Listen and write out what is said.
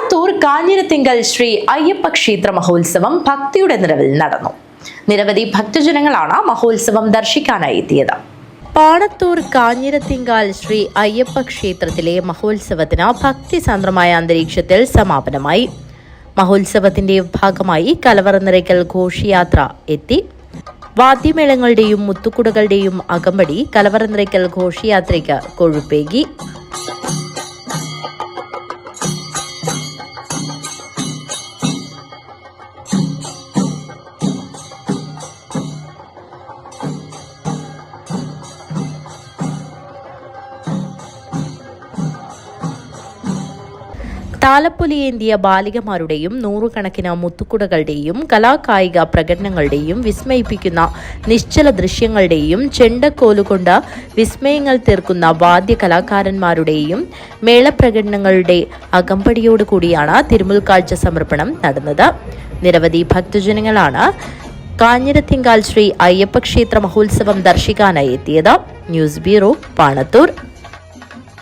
പാണത്തൂർ കാഞ്ഞിരത്തിങ്കൽ ശ്രീ അയ്യപ്പ ക്ഷേത്ര മഹോത്സവം ഭക്തിയുടെ നിറവിൽ നടന്നു. നിരവധി ഭക്തജനങ്ങളാണ് മഹോത്സവം ദർശിക്കാനായി എത്തിയത്. പാണത്തൂർ കാഞ്ഞിരത്തിങ്കാൽ ശ്രീ അയ്യപ്പ ക്ഷേത്രത്തിലെ മഹോത്സവത്തിന് ഭക്തിസാന്ദ്രമായ അന്തരീക്ഷത്തിൽ സമാപനമായി. മഹോത്സവത്തിന്റെ ഭാഗമായി കലവറ നിറയ്ക്കൽ ഘോഷയാത്ര എത്തി. വാദ്യമേളങ്ങളുടെയും മുത്തുക്കുടകളുടെയും അകമ്പടി കലവറ നിറയ്ക്കൽ ഘോഷയാത്രയ്ക്ക് കൊഴുപ്പേകി. താലപ്പൊലിയേന്തിയ ബാലികമാരുടെയും നൂറുകണക്കിന് മുത്തുക്കുടകളുടെയും കലാകായിക പ്രകടനങ്ങളുടെയും വിസ്മയിപ്പിക്കുന്ന നിശ്ചല ദൃശ്യങ്ങളുടെയും ചെണ്ടക്കോലുകൊണ്ട് വിസ്മയങ്ങൾ തീർക്കുന്ന വാദ്യ കലാകാരന്മാരുടെയും മേളപ്രകടനങ്ങളുടെ അകമ്പടിയോടുകൂടിയാണ് തിരുമുൽക്കാഴ്ച സമർപ്പണം നടന്നത്. നിരവധി ഭക്തജനങ്ങളാണ് കാഞ്ഞിരത്തിങ്കാൽ ശ്രീ അയ്യപ്പ ക്ഷേത്ര മഹോത്സവം ദർശിക്കാനായി എത്തിയത്. News bureau Panathur.